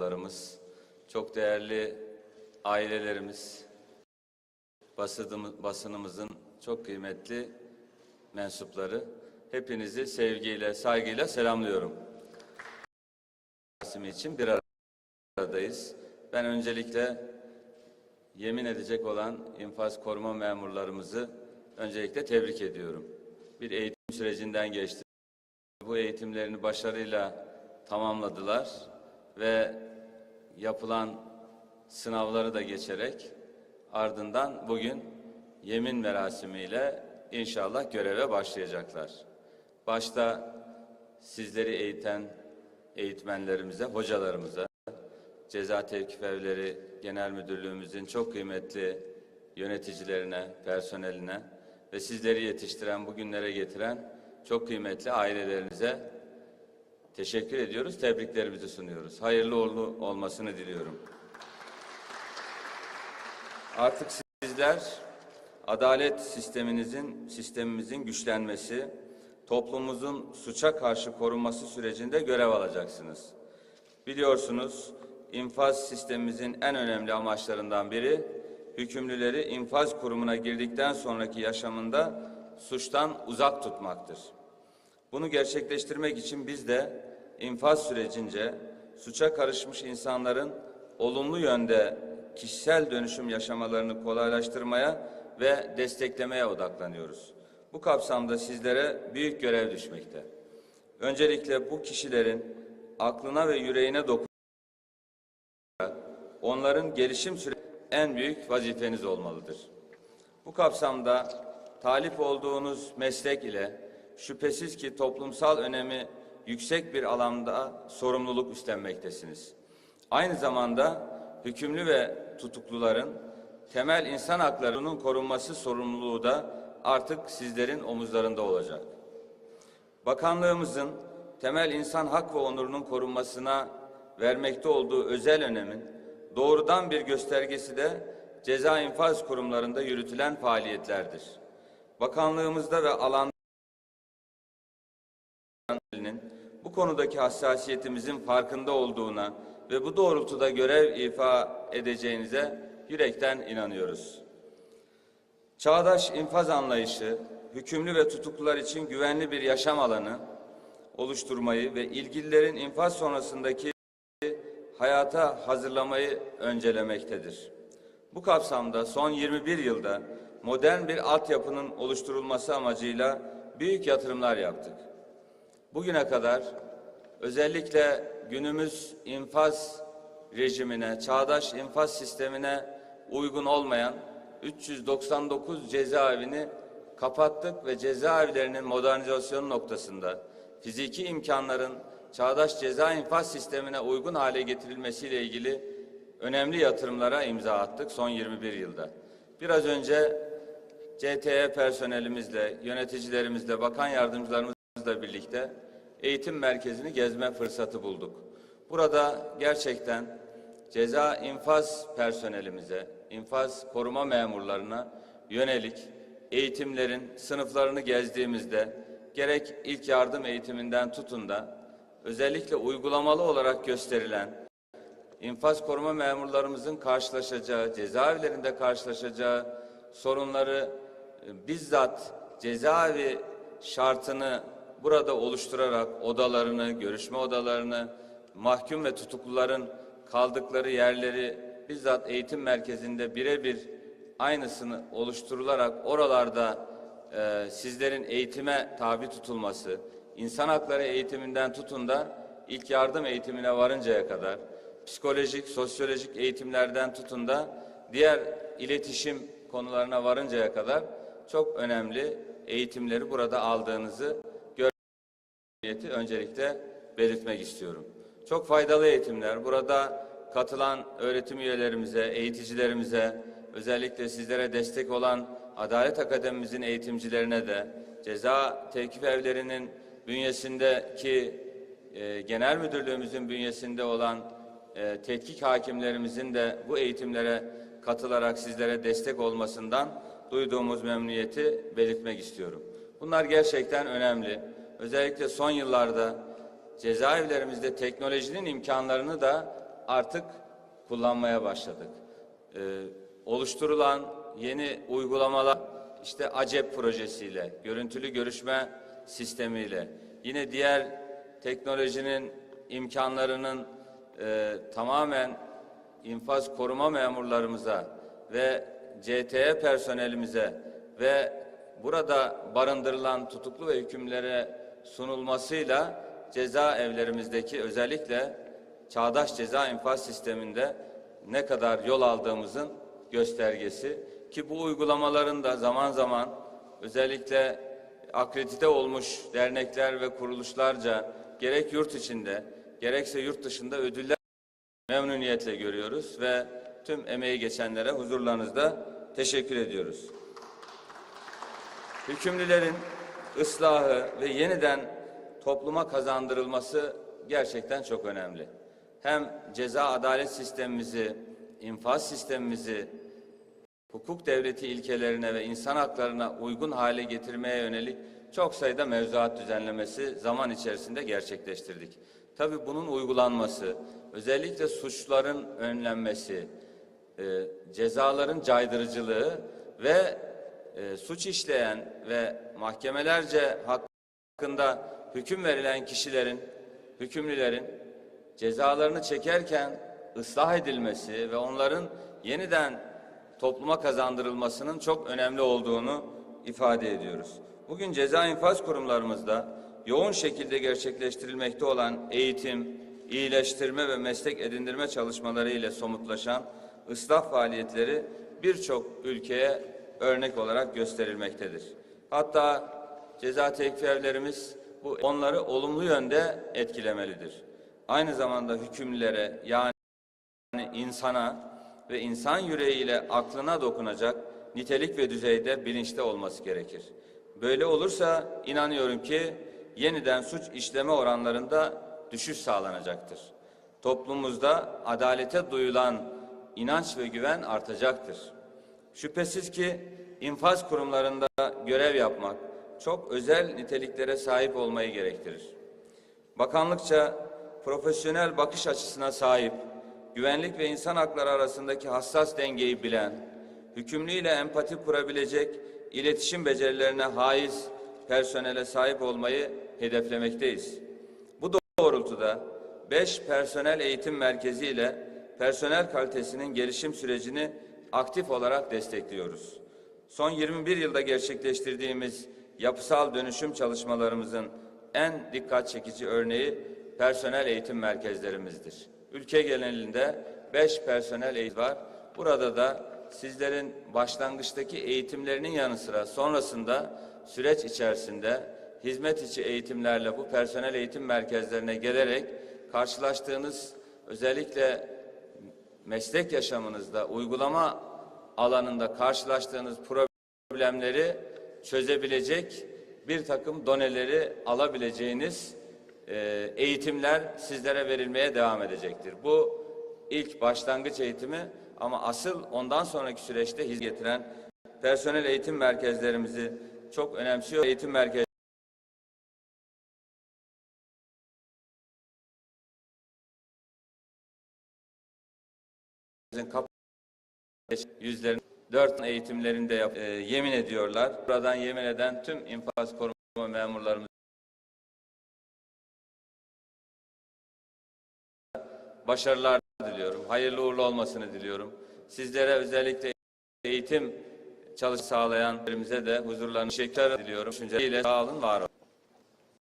memurlarımız, çok değerli ailelerimiz, basınımı- basınımızın çok kıymetli mensupları, hepinizi sevgiyle, saygıyla selamlıyorum. Merasimi için bir aradayız. Ben öncelikle yemin edecek olan infaz koruma memurlarımızı öncelikle tebrik ediyorum. Bir eğitim sürecinden geçti. Bu eğitimlerini başarıyla tamamladılar ve yapılan sınavları da geçerek ardından bugün yemin merasimiyle inşallah göreve başlayacaklar. Başta sizleri eğiten eğitmenlerimize, hocalarımıza, Ceza Tevkif Evleri Genel Müdürlüğümüzün çok kıymetli yöneticilerine, personeline ve sizleri yetiştiren, bugünlere getiren çok kıymetli ailelerinize teşekkür ediyoruz, tebriklerimizi sunuyoruz. Hayırlı uğurlu olmasını diliyorum. Artık sizler adalet sisteminizin, sistemimizin güçlenmesi, toplumumuzun suça karşı korunması sürecinde görev alacaksınız. Biliyorsunuz infaz sistemimizin en önemli amaçlarından biri hükümlüleri infaz kurumuna girdikten sonraki yaşamında suçtan uzak tutmaktır. Bunu gerçekleştirmek için biz de infaz sürecince suça karışmış insanların olumlu yönde kişisel dönüşüm yaşamalarını kolaylaştırmaya ve desteklemeye odaklanıyoruz. Bu kapsamda sizlere büyük görev düşmekte. Öncelikle bu kişilerin aklına ve yüreğine dokun onların gelişim süreci en büyük vazifeniz olmalıdır. Bu kapsamda talip olduğunuz meslek ile şüphesiz ki toplumsal önemi yüksek bir alanda sorumluluk üstlenmektesiniz. Aynı zamanda hükümlü ve tutukluların temel insan haklarının korunması sorumluluğu da artık sizlerin omuzlarında olacak. Bakanlığımızın temel insan hak ve onurunun korunmasına vermekte olduğu özel önemin doğrudan bir göstergesi de ceza infaz kurumlarında yürütülen faaliyetlerdir. Bakanlığımızda ve alan bu konudaki hassasiyetimizin farkında olduğuna ve bu doğrultuda görev ifa edeceğinize yürekten inanıyoruz. Çağdaş infaz anlayışı, hükümlü ve tutuklular için güvenli bir yaşam alanı oluşturmayı ve ilgililerin infaz sonrasındaki hayata hazırlamayı öncelemektedir. Bu kapsamda son 21 yılda modern bir altyapının oluşturulması amacıyla büyük yatırımlar yaptık. Bugüne kadar özellikle günümüz infaz rejimine, çağdaş infaz sistemine uygun olmayan 399 cezaevini kapattık ve cezaevlerinin modernizasyonu noktasında fiziki imkanların çağdaş ceza infaz sistemine uygun hale getirilmesiyle ilgili önemli yatırımlara imza attık son 21 yılda. Biraz önce CTE personelimizle, yöneticilerimizle, bakan yardımcılarımızla birlikte eğitim merkezini gezme fırsatı bulduk. Burada gerçekten ceza infaz personelimize, infaz koruma memurlarına yönelik eğitimlerin sınıflarını gezdiğimizde gerek ilk yardım eğitiminden tutun da özellikle uygulamalı olarak gösterilen infaz koruma memurlarımızın karşılaşacağı, cezaevlerinde karşılaşacağı sorunları e, bizzat cezaevi şartını burada oluşturarak odalarını, görüşme odalarını, mahkum ve tutukluların kaldıkları yerleri bizzat eğitim merkezinde birebir aynısını oluşturularak oralarda e, sizlerin eğitime tabi tutulması, insan hakları eğitiminden tutun da ilk yardım eğitimine varıncaya kadar, psikolojik, sosyolojik eğitimlerden tutun da diğer iletişim konularına varıncaya kadar çok önemli eğitimleri burada aldığınızı görmeyeti öncelikle belirtmek istiyorum. Çok faydalı eğitimler. Burada katılan öğretim üyelerimize, eğiticilerimize, özellikle sizlere destek olan Adalet Akademimizin eğitimcilerine de, ceza tevkif evlerinin bünyesindeki e, genel müdürlüğümüzün bünyesinde olan e, tetkik hakimlerimizin de bu eğitimlere katılarak sizlere destek olmasından duyduğumuz memnuniyeti belirtmek istiyorum. Bunlar gerçekten önemli. Özellikle son yıllarda cezaevlerimizde teknolojinin imkanlarını da artık kullanmaya başladık. Ee, oluşturulan yeni uygulamalar işte ACEP projesiyle, görüntülü görüşme sistemiyle, yine diğer teknolojinin imkanlarının e, tamamen infaz koruma memurlarımıza ve CTE personelimize ve burada barındırılan tutuklu ve hükümlere sunulmasıyla ceza evlerimizdeki özellikle çağdaş ceza infaz sisteminde ne kadar yol aldığımızın göstergesi ki bu uygulamaların da zaman zaman özellikle akredite olmuş dernekler ve kuruluşlarca gerek yurt içinde gerekse yurt dışında ödüller memnuniyetle görüyoruz ve tüm emeği geçenlere huzurlarınızda teşekkür ediyoruz. Hükümlülerin ıslahı ve yeniden topluma kazandırılması gerçekten çok önemli. Hem ceza adalet sistemimizi, infaz sistemimizi hukuk devleti ilkelerine ve insan haklarına uygun hale getirmeye yönelik çok sayıda mevzuat düzenlemesi zaman içerisinde gerçekleştirdik. Tabii bunun uygulanması, özellikle suçların önlenmesi, e, cezaların caydırıcılığı ve e, suç işleyen ve mahkemelerce hakkında hüküm verilen kişilerin, hükümlülerin cezalarını çekerken ıslah edilmesi ve onların yeniden topluma kazandırılmasının çok önemli olduğunu ifade ediyoruz. Bugün ceza infaz kurumlarımızda yoğun şekilde gerçekleştirilmekte olan eğitim, iyileştirme ve meslek edindirme çalışmaları ile somutlaşan ıslah faaliyetleri birçok ülkeye örnek olarak gösterilmektedir. Hatta ceza tekfirlerimiz bu onları olumlu yönde etkilemelidir. Aynı zamanda hükümlülere yani insana ve insan yüreğiyle aklına dokunacak nitelik ve düzeyde bilinçte olması gerekir. Böyle olursa inanıyorum ki yeniden suç işleme oranlarında düşüş sağlanacaktır. Toplumumuzda adalete duyulan inanç ve güven artacaktır. Şüphesiz ki infaz kurumlarında görev yapmak çok özel niteliklere sahip olmayı gerektirir. Bakanlıkça profesyonel bakış açısına sahip, güvenlik ve insan hakları arasındaki hassas dengeyi bilen, hükümlüyle empati kurabilecek iletişim becerilerine haiz personele sahip olmayı hedeflemekteyiz. Bu doğrultuda 5 personel eğitim merkezi ile personel kalitesinin gelişim sürecini aktif olarak destekliyoruz. Son 21 yılda gerçekleştirdiğimiz yapısal dönüşüm çalışmalarımızın en dikkat çekici örneği personel eğitim merkezlerimizdir. Ülke genelinde 5 personel eğitim var. Burada da sizlerin başlangıçtaki eğitimlerinin yanı sıra sonrasında süreç içerisinde hizmet içi eğitimlerle bu personel eğitim merkezlerine gelerek karşılaştığınız özellikle meslek yaşamınızda uygulama alanında karşılaştığınız problemleri çözebilecek bir takım doneleri alabileceğiniz e, eğitimler sizlere verilmeye devam edecektir. Bu ilk başlangıç eğitimi ama asıl ondan sonraki süreçte hizmet getiren personel eğitim merkezlerimizi çok önemsiyor. Eğitim merkez yüzlerin dört eğitimlerinde yap, e, yemin ediyorlar. Buradan yemin eden tüm infaz koruma memurlarımız başarılar diliyorum. Hayırlı uğurlu olmasını diliyorum. Sizlere özellikle eğitim çalış sağlayan birimize de huzurlarını teşekkür diliyorum. Düşünceleriyle sağ olun, var olun.